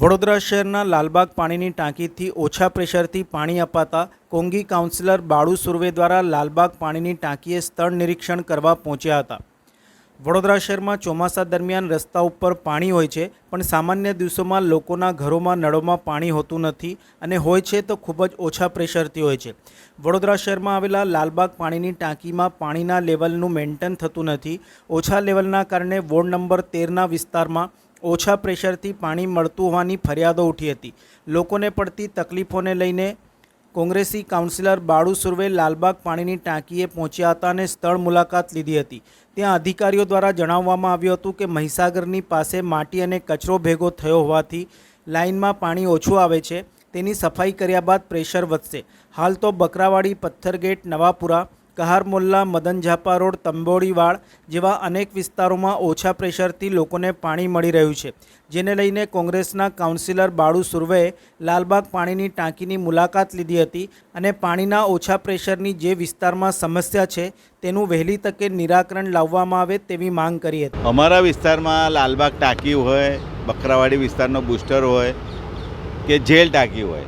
વડોદરા શહેરના લાલબાગ પાણીની ટાંકીથી ઓછા પ્રેશરથી પાણી અપાતા કોંગી કાઉન્સિલર બાળુ સુર્વે દ્વારા લાલબાગ પાણીની ટાંકીએ સ્થળ નિરીક્ષણ કરવા પહોંચ્યા હતા. વડોદરા શહેરમાં ચોમાસા દરમિયાન રસ્તા ઉપર પાણી હોય છે, પણ સામાન્ય દિવસોમાં લોકોના ઘરોમાં નળોમાં પાણી હોતું નથી અને હોય છે તો ખૂબ જ ઓછા પ્રેશરથી હોય છે. વડોદરા શહેરમાં આવેલા લાલબાગ પાણીની ટાંકીમાં પાણીના લેવલનું મેન્ટેન થતું નથી. ઓછા લેવલના કારણે વોર્ડ નંબર તેરના વિસ્તારમાં ઓછા પ્રેશરથી પાણી મળતું હોવાની ફરિયાદો ઉઠી હતી. લોકોને પડતી તકલીફોને લઈને કોંગ્રેસી કાઉન્સિલર બાળુ સુર્વે લાલબાગ પાણીની ટાંકીએ પહોંચ્યા હતા અને સ્થળ મુલાકાત લીધી હતી. ત્યાં અધિકારીઓ દ્વારા જણાવવામાં આવ્યું હતું કે મહીસાગરની પાસે માટી અને કચરો ભેગો થયો હોવાથી લાઇનમાં પાણી ઓછું આવે છે. તેની સફાઈ કર્યા બાદ પ્રેશર વધશે. હાલ તો બકરાવાડી પથ્થરગેટ નવાપુરા કહાર મોલ્લા, મદન ઝાપા રોડ તંબોડીવાડ જેવા અનેક વિસ્તારોમાં ઓછા પ્રેશરથી લોકોને પાણી મળી રહ્યું છે. જેને લઈને કોંગ્રેસના કાઉન્સિલર બાળુ સુર્વેએ લાલબાગ પાણીની ટાંકીની મુલાકાત લીધી હતી અને પાણીના ઓછા પ્રેશરની જે વિસ્તારમાં સમસ્યા છે તેનું વહેલી તકે નિરાકરણ લાવવામાં આવે તેવી માંગ કરી હતી. અમારા વિસ્તારમાં લાલબાગ ટાંકી હોય, બકરાવાડી વિસ્તારનો બુસ્ટર હોય કે જેલ ટાંકી હોય.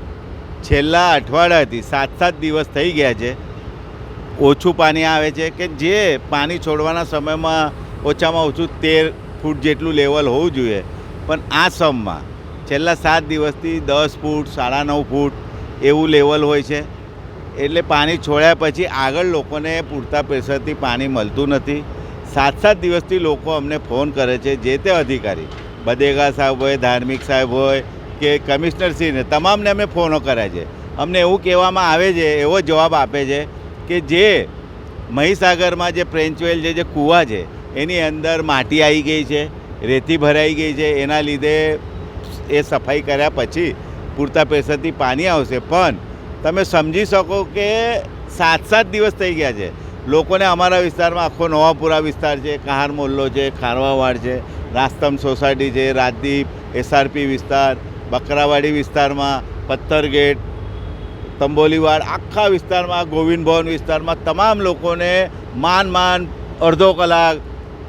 છેલ્લા અઠવાડિયાથી સાત સાત દિવસ થઈ ગયા છે ઓછું પાણી આવે છે કે જે પાણી છોડવાના સમયમાં ઓછામાં ઓછું તેર ફૂટ જેટલું લેવલ હોવું જોઈએ. પણ આ સમમાં છેલ્લા સાત દિવસથી દસ ફૂટ, સાડા નવ ફૂટ એવું લેવલ હોય છે. એટલે પાણી છોડ્યા પછી આગળ લોકોને પૂરતા પ્રેશરથી પાણી મળતું નથી. સાત સાત દિવસથી લોકો અમને ફોન કરે છે જે તે અધિકારી. બદેગા સાહેબ હોય, ધાર્મિક સાહેબ હોય કે કમિશનરશ્રીને, તમામને અમે ફોનો કર્યા છે. અમને એવું કહેવામાં આવે છે, એવો જવાબ આપે છે કે જે મહીસાગરમાં જે પ્રેન્ચવેલ જે જે કૂવા છે, એની અંદર માટી આવી ગઈ છે, રેતી ભરાઈ ગઈ છે, એના લીધે એ સફાઈ કર્યા પછી પૂરતા પૈસાથી પાણી આવશે. પણ તમે સમજી શકો કે સાત સાત દિવસ થઈ ગયા છે. લોકોને અમારા વિસ્તારમાં આખો નવાપુરા વિસ્તાર છે, કહાર મોલ્લો છે, ખારવાવાડ છે, રાસ્તમ સોસાયટી છે, રાજદીપ, એસઆરપી વિસ્તાર, બકરાવાડી વિસ્તારમાં, પથ્થરગેટ તંબોલીવાડ આખા વિસ્તારમાં, ગોવિંદ ભવન વિસ્તારમાં તમામ લોકોને માન માન અડધો કલાક,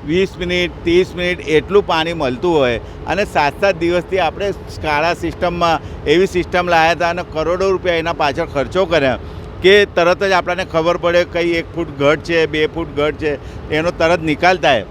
વીસ મિનિટ, ત્રીસ મિનિટ એટલું પાણી મળતું હોય. અને સાત સાત દિવસથી આપણે સ્કાળા સિસ્ટમમાં એવી સિસ્ટમ લાવ્યા હતા અને કરોડો રૂપિયા એના પાછળ ખર્ચો કર્યા કે તરત જ આપણને ખબર પડે કઈ એક ફૂટ ઘટ છે, બે ફૂટ ઘટ છે, એનો તરત નિકાલ થાય.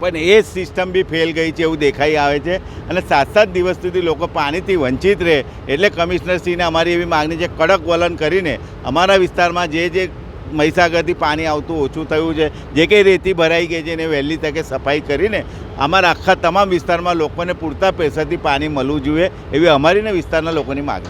પણ એ સિસ્ટમ બી ફેલ ગઈ છે એવું દેખાઈ આવે છે. અને સાત સાત દિવસ સુધી લોકો પાણીથી વંચિત રહે. એટલે કમિશનરશ્રીને અમારી એવી માગણી છે, કડક વલણ કરીને અમારા વિસ્તારમાં જે જે મહીસાગરથી પાણી આવતું ઓછું થયું છે, જે કંઈ રેતી ભરાઈ ગઈ છે એને વહેલી તકે સફાઈ કરીને અમારા આખા તમામ વિસ્તારમાં લોકોને પૂરતા પૈસાથી પાણી મળવું જોઈએ એવી અમારી ને વિસ્તારના લોકોની માગણી